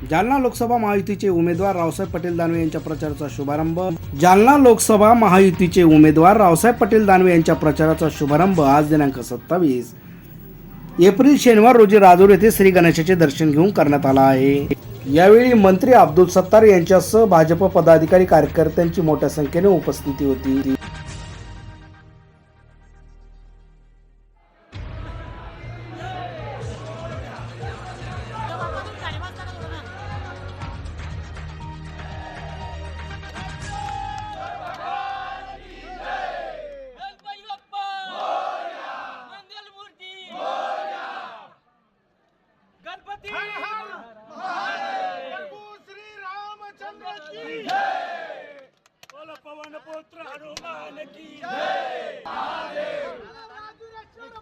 जालना लोकसभा महायुतीचे उमेदवार रावसाहेब पटेल दानवे यांच्या प्रचाराचा शुभारंभ. जालना लोकसभा महायुतीचे उमेदवार रावसाहेब पटेल दानवे यांच्या प्रचाराचा शुभारंभ आज दिनांक सत्तावीस. एप्रिल शनिवार रोजी राजूर येथे श्री गणेशाचे दर्शन घेऊन करण्यात आला आहे. यावेळी मंत्री अब्दुल सत्तार यांच्यासह भाजप पदाधिकारी कार्यकर्त्यांची मोठ्या संख्येने उपस्थिती होती. गणपती प्रभू श्री रामचंद्र की बोलो पवन पुत्र हनुमान की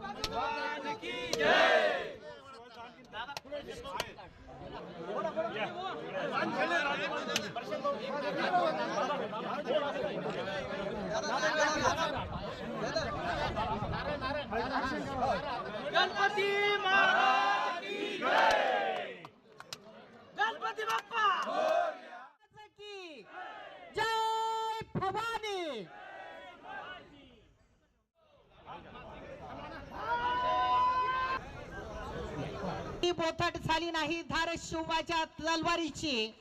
भगवान की गणपती ही बोथट झाली नाही धार शिवाच्या तलवारीची.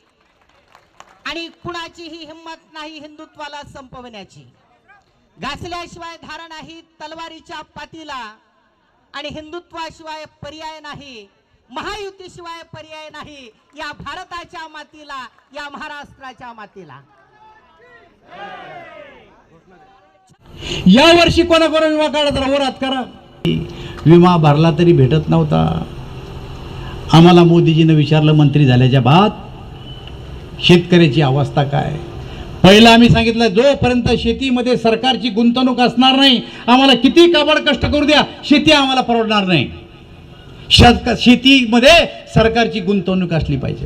आणि कुणाचीही हिंमत नाही हिंदुत्वाला संपवण्याची. घासल्याशिवाय धारा नाही तलवारीच्या पातीला. आणि हिंदुत्वाशिवाय पर्याय नाही महायुतीशिवाय पर्याय नाही या भारताच्या मातीला या महाराष्ट्राच्या मातीला. या वर्षी कोणाकोणा विमा काढत राहा हात करा. विमा भरला तरी भेटत नव्हता. आम्हाला मोदीजीनं विचारलं मंत्री झाल्याच्या बाद शेतकऱ्याची अवस्था काय? पहिलं आम्ही सांगितलं जोपर्यंत शेतीमध्ये सरकारची गुंतवणूक असणार नाही आम्हाला किती काबड कष्ट करू द्या शेती आम्हाला परवडणार नाही. शेत शेतीमध्ये सरकारची गुंतवणूक असली पाहिजे.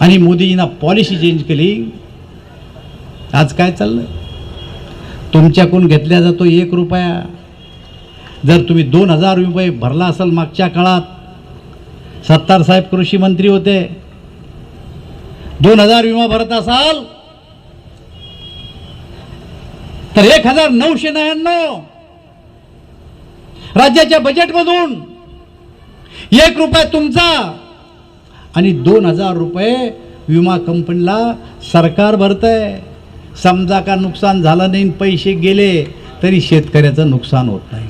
आणि मोदीजीनं पॉलिसी चेंज केली. आज काय चाललं तुमच्याकडून घेतल्या जातो एक रुपया. जर तुम्ही दोन हजार रुपये भरला असाल मागच्या काळात सत्तार साहेब कृषी मंत्री होते. दोन हजार विमा भरत असाल. तर एक हजार नऊशे नव्याण्णव. राज्याच्या बजेटमधून एक रुपया तुमचा आणि दोन हजार रुपये विमा कंपनीला सरकार भरतंय. समजा का नुकसान झालं नाही पैसे गेले तरी शेतकऱ्याचं नुकसान होत नाही.